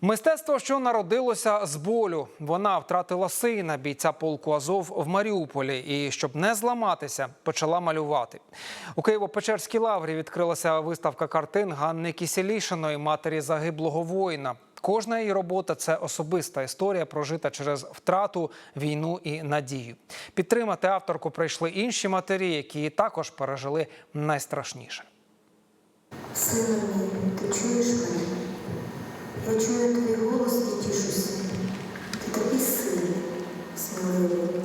Мистецтво, що народилося з болю. Вона втратила сина бійця полку Азов в Маріуполі і, щоб не зламатися, почала малювати. У Києво-Печерській лаврі відкрилася виставка картин Ганни Кісілішиної, матері загиблого воїна. Кожна її робота це особиста історія, прожита через втрату, війну і надію. Підтримати авторку прийшли інші матері, які також пережили найстрашніше. Сина ти чуєш мене? Я чую твій голос і тішуся. Ти такий сильний, сміливий.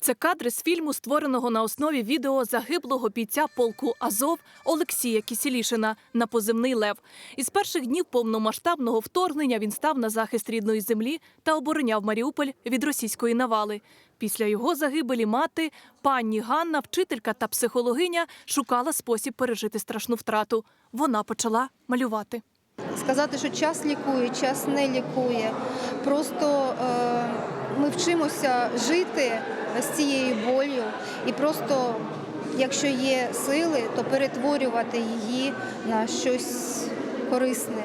Це кадри з фільму, створеного на основі відео загиблого бійця полку Азов Олексія Кісілішина на позивний Лев. Із перших днів повномасштабного вторгнення він став на захист рідної землі та обороняв Маріуполь від російської навали. Після його загибелі мати, пані Ганна, вчителька та психологиня, шукала спосіб пережити страшну втрату. Вона почала малювати. Сказати, що час лікує, час не лікує. Просто е, ми вчимося жити з цією болью і просто, якщо є сили, то перетворювати її на щось корисне.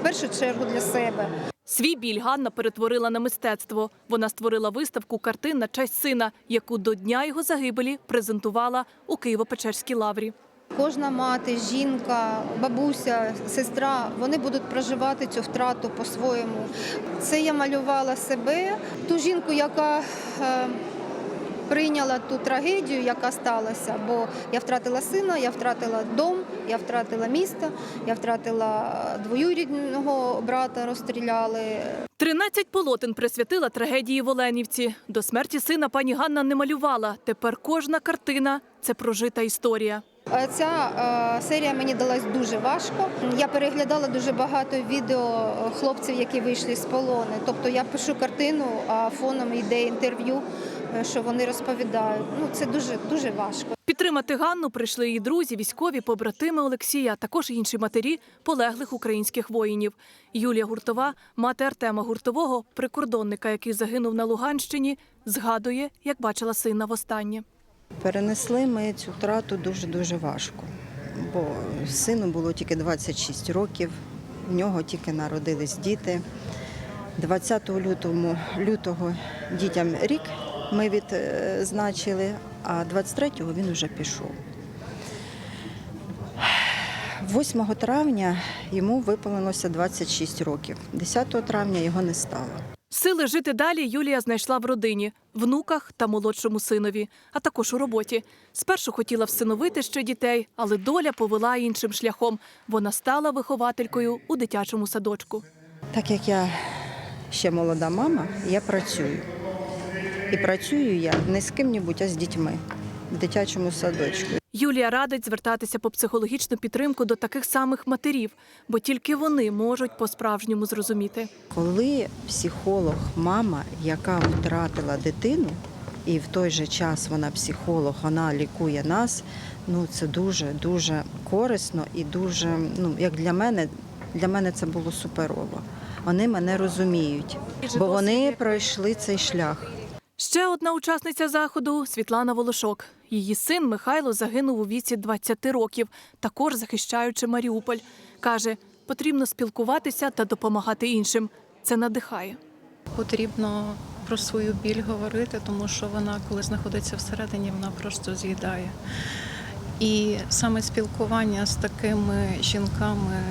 В першу чергу для себе. Свій біль Ганна перетворила на мистецтво. Вона створила виставку картин на честь сина, яку до дня його загибелі презентувала у Києво-Печерській лаврі. Кожна мати, жінка, бабуся, сестра, вони будуть проживати цю втрату по-своєму. Це я малювала себе, ту жінку, яка е, прийняла ту трагедію, яка сталася. Бо я втратила сина, я втратила дом, я втратила місто, я втратила двоюрідного брата, розстріляли. 13 полотен присвятила трагедії в Оленівці. До смерті сина пані Ганна не малювала. Тепер кожна картина це прожита історія. Е, Ця е, серія мені далась дуже важко. Я переглядала дуже багато відео е, хлопців, які вийшли з полону. Тобто я пишу картину, а фоном йде інтерв'ю, що вони розповідають. Ну це дуже дуже важко. Підтримати Ганну прийшли її друзі, військові, побратими Олексія, а також інші матері полеглих українських воїнів. Юлія Гуртова, мати Артема Гуртового, прикордонника, який загинув на Луганщині, згадує, як бачила сина востаннє. Перенесли ми цю втрату дуже-дуже важко, бо сину було тільки 26 років, в нього тільки народились діти. 20 лютого, лютого дітям рік ми відзначили, а 23-го він вже пішов. 8 травня йому виповнилося 26 років. 10 травня його не стало. Сили жити далі Юлія знайшла в родині, внуках та молодшому синові, а також у роботі. Спершу хотіла всиновити ще дітей, але доля повела іншим шляхом. Вона стала вихователькою у дитячому садочку. Так як я ще молода мама, я працюю. І працюю я не з ким-небудь, а з дітьми в дитячому садочку. Юлія радить звертатися по психологічну підтримку до таких самих матерів, бо тільки вони можуть по-справжньому зрозуміти. Коли психолог, мама, яка втратила дитину, і в той же час вона психолог, вона лікує нас. Ну це дуже дуже корисно і дуже, ну як для мене, для мене це було суперово. Вони мене розуміють, бо вони пройшли цей шлях. Ще одна учасниця заходу Світлана Волошок. Її син Михайло загинув у віці 20 років, також захищаючи Маріуполь. Каже, потрібно спілкуватися та допомагати іншим. Це надихає. Потрібно про свою біль говорити, тому що вона, коли знаходиться всередині, вона просто з'їдає. І саме спілкування з такими жінками,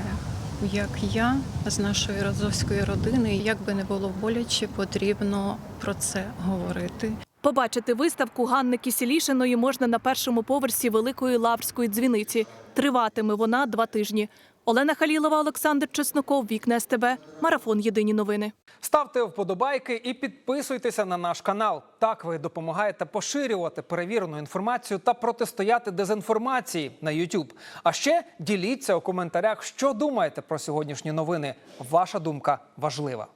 як я, з нашої розовської родини, як би не було боляче, потрібно про це говорити. Побачити виставку Ганни Кісілішиної можна на першому поверсі Великої Лаврської дзвіниці. Триватиме вона два тижні. Олена Халілова, Олександр Чесноков, Вікне СТБ, Марафон Єдині новини. Ставте вподобайки і підписуйтеся на наш канал. Так ви допомагаєте поширювати перевірену інформацію та протистояти дезінформації на YouTube. А ще діліться у коментарях, що думаєте про сьогоднішні новини. Ваша думка важлива.